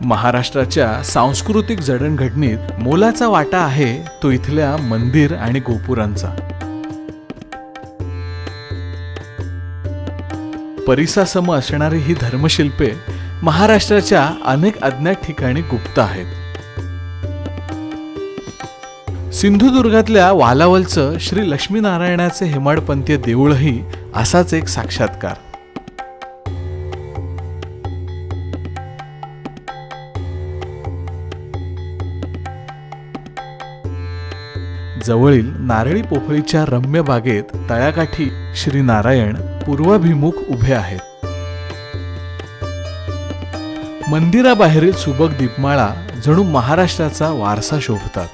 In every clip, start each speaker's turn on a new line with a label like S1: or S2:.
S1: महाराष्ट्राच्या सांस्कृतिक जडणघडणीत मोलाचा वाटा आहे तो इथल्या मंदिर आणि गोपुरांचा. परिसासम असणारी ही धर्मशिल्पे महाराष्ट्राच्या अनेक अज्ञात ठिकाणी गुप्त आहेत. सिंधुदुर्गातल्या वालावलचं श्री लक्ष्मीनारायणाचे हेमाडपंथीय देऊळही असाच एक साक्षात्कार. जवळील नारळी पोफळीच्या रम्य बागेत तळ्याकाठी श्री नारायण पूर्वाभिमुख उभे आहेत. मंदिराबाहेरील सुबक दीपमाळा जणू महाराष्ट्राचा वारसा शोभतात.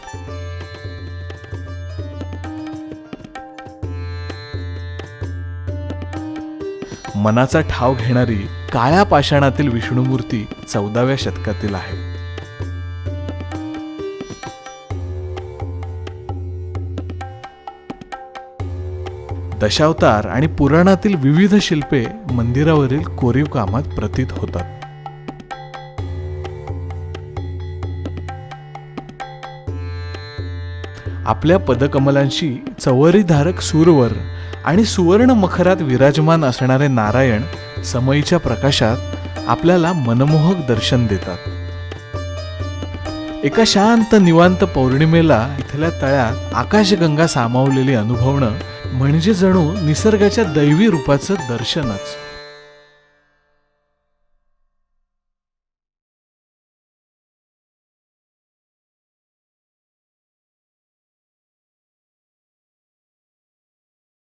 S1: मनाचा ठाव घेणारी काळ्या पाषाणातील विष्णुमूर्ती चौदाव्या शतकातील आहे. दशावतार आणि पुराणातील विविध शिल्पे मंदिरावरील कोरीव कामात प्रतीत होतात. आपल्या पदकमलांशी चवरीधारक सूरवर आणि सुवर्ण मखरात विराजमान असणारे नारायण समयीच्या प्रकाशात आपल्याला मनमोहक दर्शन देतात. एका शांत निवांत पौर्णिमेला इथल्या तळ्यात आकाशगंगा सामावलेली अनुभवणं म्हणजे जणू निसर्गाच्या दैवी रूपाचं दर्शनच.